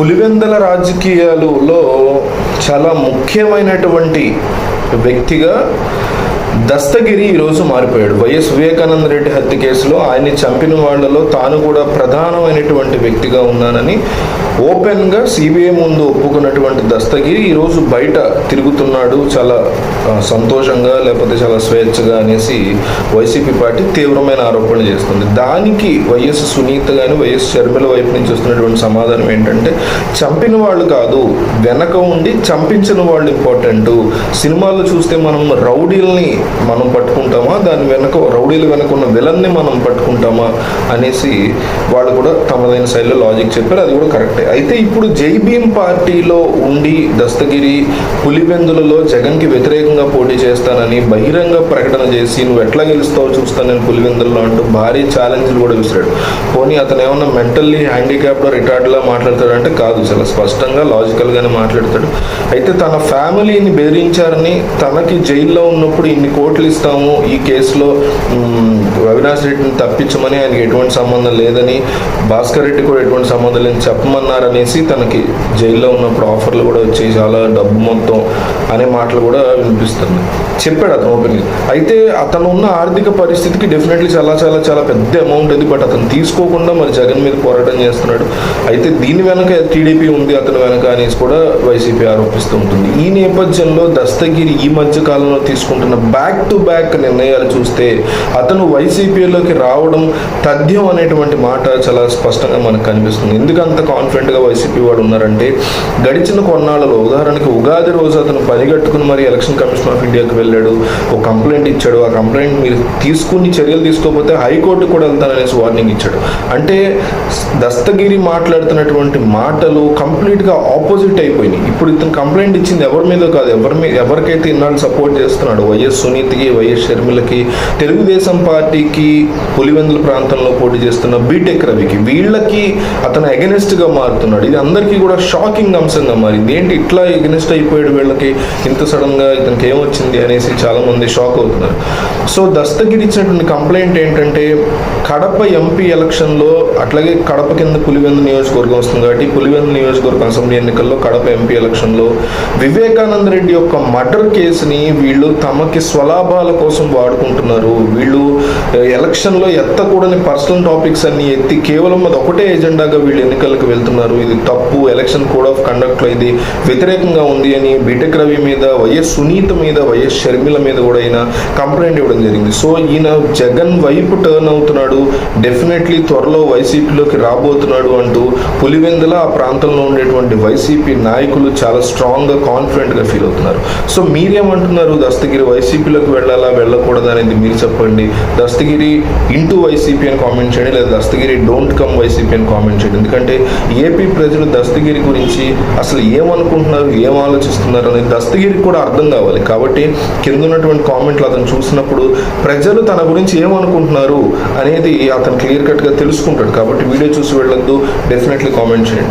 పులివెందల రాజకీయాలలో చాలా ముఖ్యమైనటువంటి వ్యక్తిగా దస్తగిరి ఈరోజు మారిపోయాడు. వైఎస్ వివేకానంద రెడ్డి హత్య కేసులో ఆయన్ని చంపిన వాళ్ళలో తాను కూడా ప్రధానమైనటువంటి వ్యక్తిగా ఉన్నానని ఓపెన్గా సిబిఐ ముందు ఒప్పుకున్నటువంటి దస్తగిరి ఈరోజు బయట తిరుగుతున్నాడు. చాలా సంతోషంగా లేకపోతే చాలా స్వేచ్ఛగా అనేసి వైసీపీ పార్టీ తీవ్రమైన ఆరోపణలు చేస్తుంది. దానికి వైఎస్ సునీత కానీ వైఎస్ షర్మిల వైపు నుంచి వస్తున్నటువంటి సమాధానం ఏంటంటే చంపిన వాళ్ళు కాదు వెనక ఉండి చంపించిన వాళ్ళు ఇంపార్టెంట్. సినిమాల్లో చూస్తే మనం రౌడీల్ని మనం పట్టుకుంటామా? దాని వెనక రౌడీల వెనక ఉన్న విలన్ని మనం పట్టుకుంటామా? అనేసి వాళ్ళు కూడా తమదైన శైలిలో లాజిక్ చెప్పారు. అది కూడా కరెక్టే అయితే ఇప్పుడు జైబీఎం పార్టీలో ఉండి దస్తగిరి పులివెందులలో జగన్కి వ్యతిరేకంగా పోటీ చేస్తానని బహిరంగ ప్రకటన చేసి నువ్వు ఎట్లా గెలుస్తావో చూస్తాను నేను పులివెందులలో అంటూ భారీ ఛాలెంజ్లు కూడా విసిరాడు. పోనీ అతను ఏమన్నా మెంటల్లీ హ్యాండిక్యాప్డ్ రిటార్డ్లా మాట్లాడతాడు అంటే కాదు. చాలా స్పష్టంగా లాజికల్గానే మాట్లాడతాడు. అయితే తన ఫ్యామిలీని బెదిరించారని తనకి జైల్లో ఉన్నప్పుడు ఇన్ని కోట్లు ఇస్తాము ఈ కేసులో అవినాష్ రెడ్డిని తప్పించమని ఆయనకి ఎటువంటి సంబంధం లేదని భాస్కర్ రెడ్డి కూడా ఎటువంటి సంబంధం లేదని చెప్పమన్నారనేసి తనకి జైల్లో ఉన్నప్పుడు ఆఫర్లు కూడా వచ్చాయి చాలా డబ్బు మొత్తం అనే మాటలు కూడా వినిపిస్తుంది. చెప్పాడు అతను ఓపెన్గా అయితే అతను ఉన్న ఆర్థిక పరిస్థితికి డెఫినెట్లీ చాలా చాలా చాలా పెద్ద అమౌంట్ అది బట్ అతను తీసుకోకుండా మరి జగన్ మీద పోరాటం చేస్తున్నాడు. అయితే దీని వెనక టీడీపీ ఉంది అతని వెనక అనేసి కూడా వైసీపీ ఆరోపిస్తూ ఉంటుంది. ఈ నేపథ్యంలో దస్తగిరి ఈ మధ్య కాలంలో తీసుకుంటున్న బ్యాక్ టు బ్యాక్ నిర్ణయాలు చూస్తే అతను వైసీపీలోకి రావడం తథ్యం అనేటువంటి మాట చాలా స్పష్టంగా మనకు కనిపిస్తుంది. ఎందుకంత కాన్ఫిడెంట్గా వైసీపీ వాడు ఉన్నారంటే గడిచిన కొన్నాళ్ళలో ఉదాహరణకి ఉగాది రోజు అతను పనిగట్టుకుని మరి ఎలక్షన్ కమిషన్ ఆఫ్ ఇండియాకి వెళ్ళాడు. ఒక కంప్లైంట్ ఇచ్చాడు. ఆ కంప్లైంట్ మీరు తీసుకుని చర్యలు తీసుకోకపోతే హైకోర్టు కూడా వెళ్తాననేసి వార్నింగ్ ఇచ్చాడు. అంటే దస్తగిరి మాట్లాడుతున్నటువంటి మాటలు కంప్లీట్గా ఆపోజిట్ అయిపోయినాయి. ఇప్పుడు ఇతను కంప్లైంట్ ఇచ్చింది ఎవరి మీద కాదు ఎవరి మీద ఎవరికైతే ఇన్నాళ్ళు సపోర్ట్ చేస్తున్నాడు వైఎస్ సునీత్కి వైఎస్ షర్మిలకి తెలుగుదేశం పార్టీకి పులివెందుల ప్రాంతంలో పోటీ చేస్తున్న బీటెక్ రవికి వీళ్ళకి అతను ఎగనెస్ట్గా మారుతున్నాడు. ఇది అందరికీ కూడా షాకింగ్ అంశంగా మారింది. ఏంటి ఇట్లా ఎగనెస్ట్ అయిపోయాడు వీళ్ళకి? ఇంత సడన్గా ఇతనికి ఏమొచ్చింది అనేసి చాలా మంది షాక్ అవుతున్నారు. సో దస్తగిరి ఇచ్చినటువంటి కంప్లైంట్ ఏంటంటే కడప ఎంపీ ఎలక్షన్లో అట్లాగే కడప కింద పులివెందు నియోజకవర్గం వస్తుంది కాబట్టి పులివెందు నియోజకవర్గం అసెంబ్లీ ఎన్నికల్లో కడప ఎంపీ ఎలక్షన్లో వివేకానంద రెడ్డి యొక్క మర్డర్ కేసుని వీళ్ళు తమకి స్వలాభాల కోసం వాడుకుంటున్నారు. వీళ్ళు ఎలక్షన్లో ఎత్తకూడని పర్సనల్ టాపిక్స్ అన్ని ఎత్తి కేవలం అది ఒకటే ఎజెండాగా వీళ్ళు ఎన్నికలకు వెళ్తున్నారు. ఇది తప్పు ఎలక్షన్ కోడ్ ఆఫ్ కండక్ట్లో ఇది వ్యతిరేకంగా ఉంది అని బీటెక్ రవి మీద వైఎస్ సునీత మీద వైఎస్ షర్మిల మీద కూడా ఆయన కంప్లైంట్ ఇవ్వడం జరిగింది. సో ఈయన జగన్ వైపు టర్న్ అవుతున్నాడు డెఫినెట్లీ త్వరలో వైసీపీలోకి రాబోతున్నాడు అంటూ పులివెందుల ఆ ప్రాంతంలో ఉండేటువంటి వైసీపీ నాయకులు చాలా స్ట్రాంగ్గా కాన్ఫిడెంట్గా ఫీల్ అవుతున్నారు. సో మీరేమంటున్నారు? దస్తగిరి వైసీపీలోకి వెళ్ళాలా వెళ్ళకూడదా అనేది మీరు చెప్పండి. దస్తగిరి ఇంటూ వైసీపీ అని కామెంట్ చేయండి లేదా దస్తగిరి డోంట్ కమ్ వైసీపీ అని కామెంట్ చేయండి. ఎందుకంటే ఏపీ ప్రజలు దస్తగిరి గురించి అసలు ఏమనుకుంటున్నారు ఏం ఆలోచిస్తున్నారు అనేది దస్తగిరికి కూడా అర్థం కావాలి. కాబట్టి కింద ఉన్నటువంటి కామెంట్లు అతను చూసినప్పుడు ప్రజలు తన గురించి ఏమనుకుంటున్నారు అనేది అతను క్లియర్ కట్గా తెలుసుకుంటాడు. కాబట్టి వీడియో చూసి వెళ్ళొద్దు డెఫినెట్లీ కామెంట్ చేయండి.